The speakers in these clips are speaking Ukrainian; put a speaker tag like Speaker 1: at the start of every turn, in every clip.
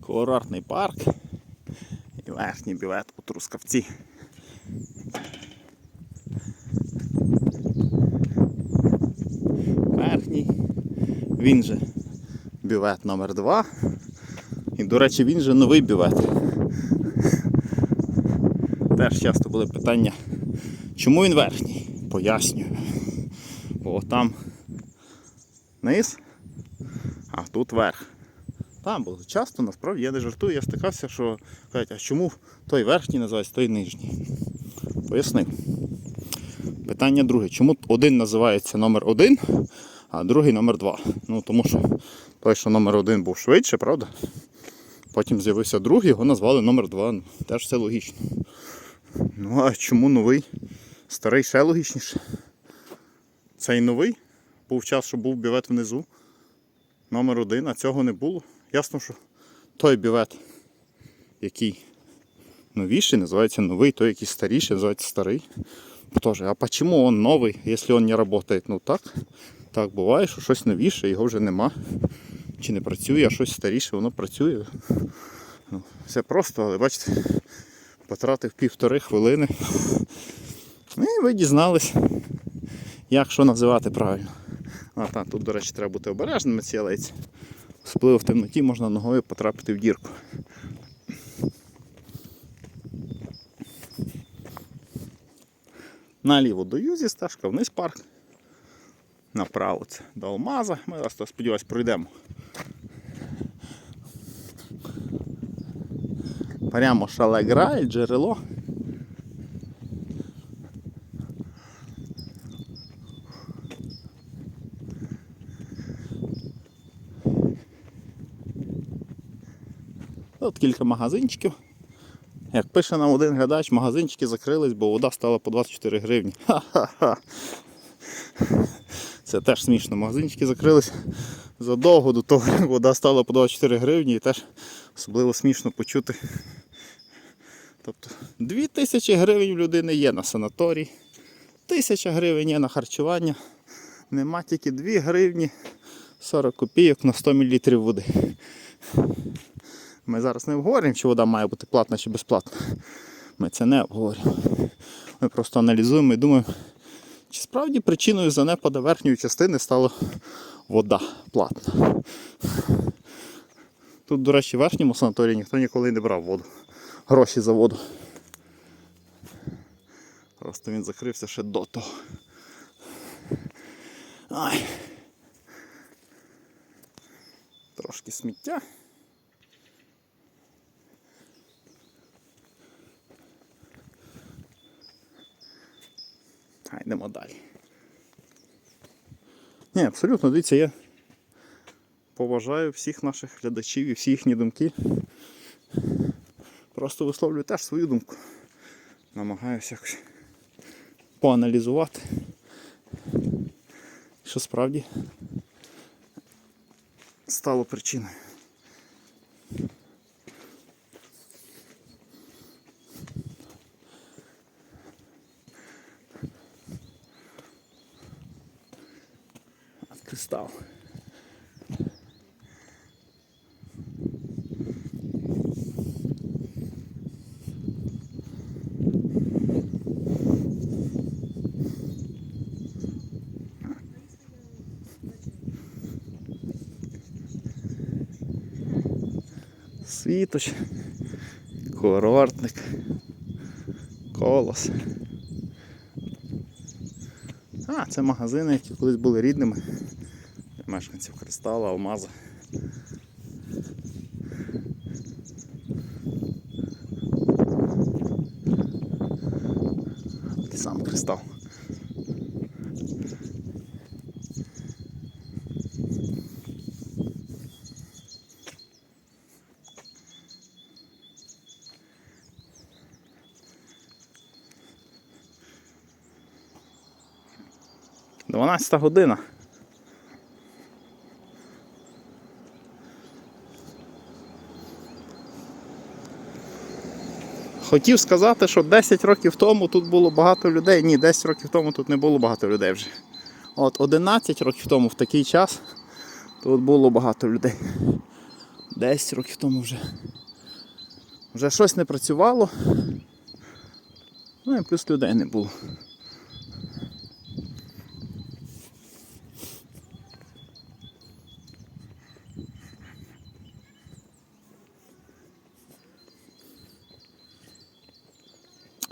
Speaker 1: Курортний парк і верхній бювет у Трускавці. Верхній. Він же бювет номер 2 І, до речі, він же новий бювет. Теж часто були питання, чому він верхній? Пояснюю. Бо там низ, а тут верх. Там було часто, насправді я не жартую, я стикався, що кажуть, а чому той верхній називається, той нижній. Пояснив. Питання друге, чому один називається номер один, а другий номер два? Ну тому що той, що номер один був швидше, правда? Потім з'явився другий, його назвали номер два. Ну, теж все логічно. Ну а чому новий? Старий ще логічніше. Цей новий. Був час, що був бівет внизу. Номер один, а цього не було. Ясно, що той бівет, який новіший, називається новий, той, який старіший, називається старий. Тоже, а почему он новий, якщо він не працює? Ну так, так буває, що щось новіше, його вже нема. Чи не працює, а щось старіше, воно працює. Ну, все просто, але бачите, потратив півтори хвилини. Ну, І ви дізнались, як що називати правильно. А так, тут, до речі, треба бути обережним на цій алейці. Особливо в темноті можна ногою потрапити в дірку. Наліво до Юзі стежка, вниз парк. Направо це до Алмаза. Ми зараз, то, сподіваюсь, пройдемо. Прямо шале грає, джерело. Тут кілька магазинчиків. Як пише нам один глядач, магазинчики закрились, бо вода стала по 24 гривні. Ха-ха-ха. Це теж смішно. Магазинчики закрились задовго до того, як вода стала по 24 гривні і теж особливо смішно почути. Тобто 2000 гривень в людини є на санаторій, 1000 гривень є на харчування. Нема тільки 2 гривні 40 копійок на 100 мл води. Ми зараз не обговорюємо, чи вода має бути платна чи безплатна. Ми це не обговорюємо. Ми просто аналізуємо і думаємо, чи справді причиною занепаду верхньої частини стала вода платна. Тут, до речі, в верхньому санаторії ніхто ніколи не брав воду. Гроші за воду. Просто він закрився ще до того. Ай. Трошки сміття. А йдемо далі. Ні, абсолютно, дивіться, я поважаю всіх наших глядачів і всі їхні думки. Просто висловлюю теж свою думку. Намагаюся поаналізувати, що справді стало причиною. От. Світоч, курортник, колос. А, це магазини, які колись були рідними мешканців Кристала, Алмаза. І сам кристал. Дванадцята година. Хотів сказати, що 10 років тому тут було багато людей. Ні, 10 років тому тут не було багато людей вже. От 11 років тому в такий час тут було багато людей. 10 років тому вже. Вже щось не працювало. Ну і плюс людей не було.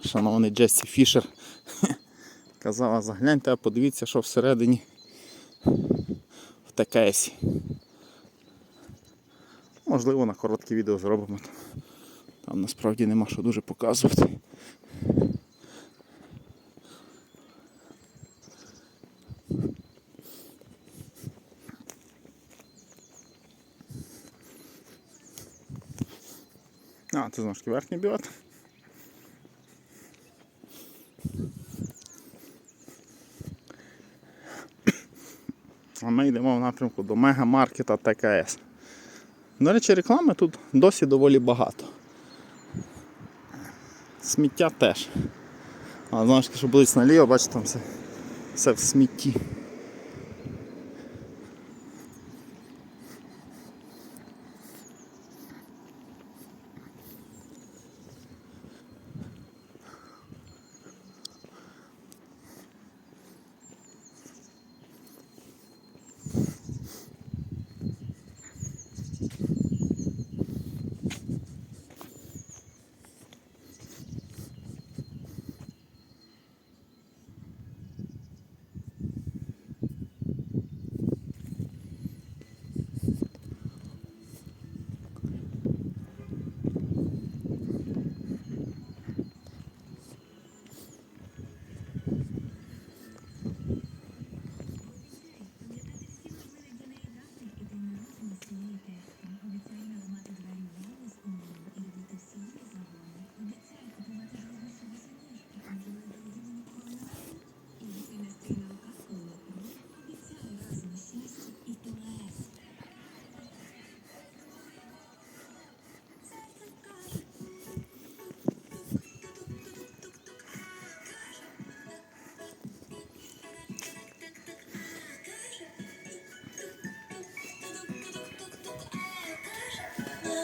Speaker 1: Шановний Джесі Фішер казала, загляньте, а подивіться, що всередині в ТКСі. Можливо, на коротке відео зробимо. Там, насправді нема що дуже показувати. А, це знову ж таки верхній біот. А ми йдемо в напрямку до мегамаркета ТКС. До речі, реклами тут досі доволі багато. Сміття теж. А знаєш, що близько наліво, бачите, там все, все в смітті.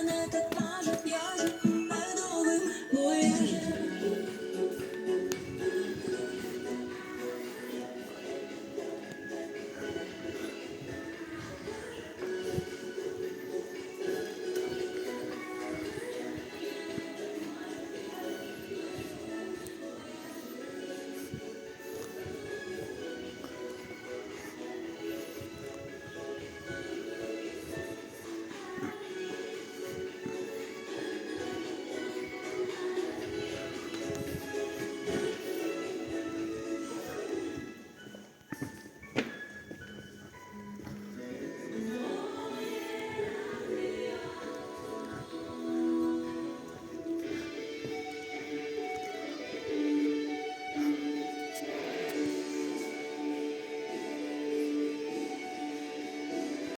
Speaker 2: На это пляже, пляже